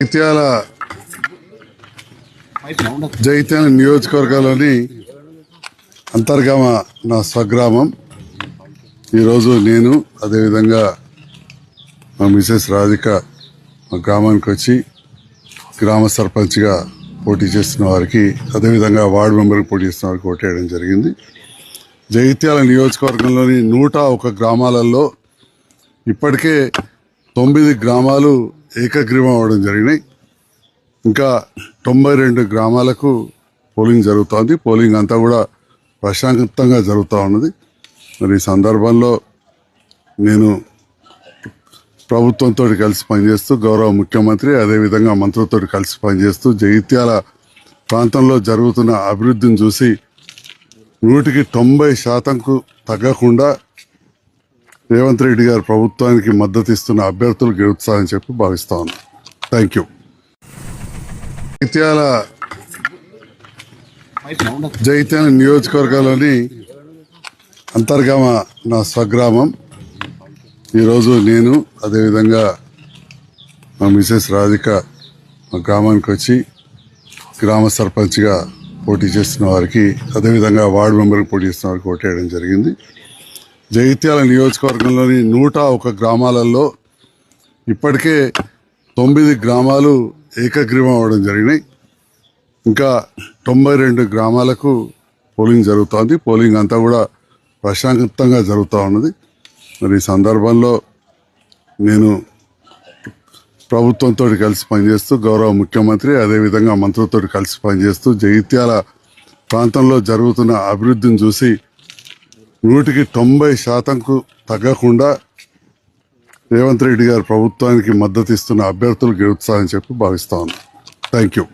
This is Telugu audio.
జైత్యాల జైత్యాల నియోజకవర్గంలోని అంతర్గామ నా స్వగ్రామం. ఈరోజు నేను అదేవిధంగా మా మిసెస్ రాధిక మా గ్రామానికి వచ్చి గ్రామ సర్పంచ్గా పోటీ చేస్తున్న వారికి అదేవిధంగా వార్డు మెంబర్కి పోటీ చేస్తున్న వారికి ఓటేయడం జరిగింది. జైత్యాల నియోజకవర్గంలోని నూట ఒక గ్రామాలలో ఇప్పటికే తొమ్మిది గ్రామాలు ఏకగ్రీవం అవ్వడం జరిగినాయి. ఇంకా తొంభై రెండు గ్రామాలకు పోలింగ్ జరుగుతోంది. పోలింగ్ అంతా కూడా ప్రశాంతంగా జరుగుతూ ఉన్నది. మరి ఈ సందర్భంలో నేను ప్రభుత్వంతో కలిసి పనిచేస్తూ గౌరవ ముఖ్యమంత్రి అదేవిధంగా మంత్రితో కలిసి పనిచేస్తూ జగిత్యాల ప్రాంతంలో జరుగుతున్న అభివృద్ధిని చూసి నూటికి తొంభై శాతంకు తగ్గకుండా రేవంత్ రెడ్డి గారు ప్రభుత్వానికి మద్దతు ఇస్తున్న అభ్యర్థులు గెలుస్తారని చెప్పి భావిస్తా ఉన్నాను థ్యాంక్ యూ జైత్యాల జైత్యాల నియోజకవర్గంలోని అంతర్గామ నా స్వగ్రామం. ఈరోజు నేను అదేవిధంగా మా మిసెస్ రాధిక మా గ్రామానికి వచ్చి గ్రామ సర్పంచ్గా పోటీ చేస్తున్న వారికి అదేవిధంగా వార్డు మెంబర్కి పోటీ చేస్తున్న వారికి ఓటేయడం జరిగింది. జగిత్యాల నియోజకవర్గంలోని నూట ఒక గ్రామాలలో ఇప్పటికే తొమ్మిది గ్రామాలు ఏకగ్రీవం అవ్వడం జరిగినాయి. ఇంకా తొంభై రెండు గ్రామాలకు పోలింగ్ జరుగుతోంది. పోలింగ్ అంతా కూడా ప్రశాంతంగా జరుగుతూ ఉన్నది. మరి ఈ సందర్భంలో నేను ప్రభుత్వంతో కలిసి పనిచేస్తూ గౌరవ ముఖ్యమంత్రి అదేవిధంగా మంత్రులతో కలిసి పనిచేస్తూ జగిత్యాల ప్రాంతంలో జరుగుతున్న అభివృద్ధిని చూసి నూటికి తొంభై శాతంకు తగ్గకుండా రేవంత్ రెడ్డి గారు ప్రభుత్వానికి మద్దతు ఇస్తున్న అభ్యర్థులు గెలుస్తారని చెప్పి భావిస్తా ఉన్నాను థ్యాంక్ యూ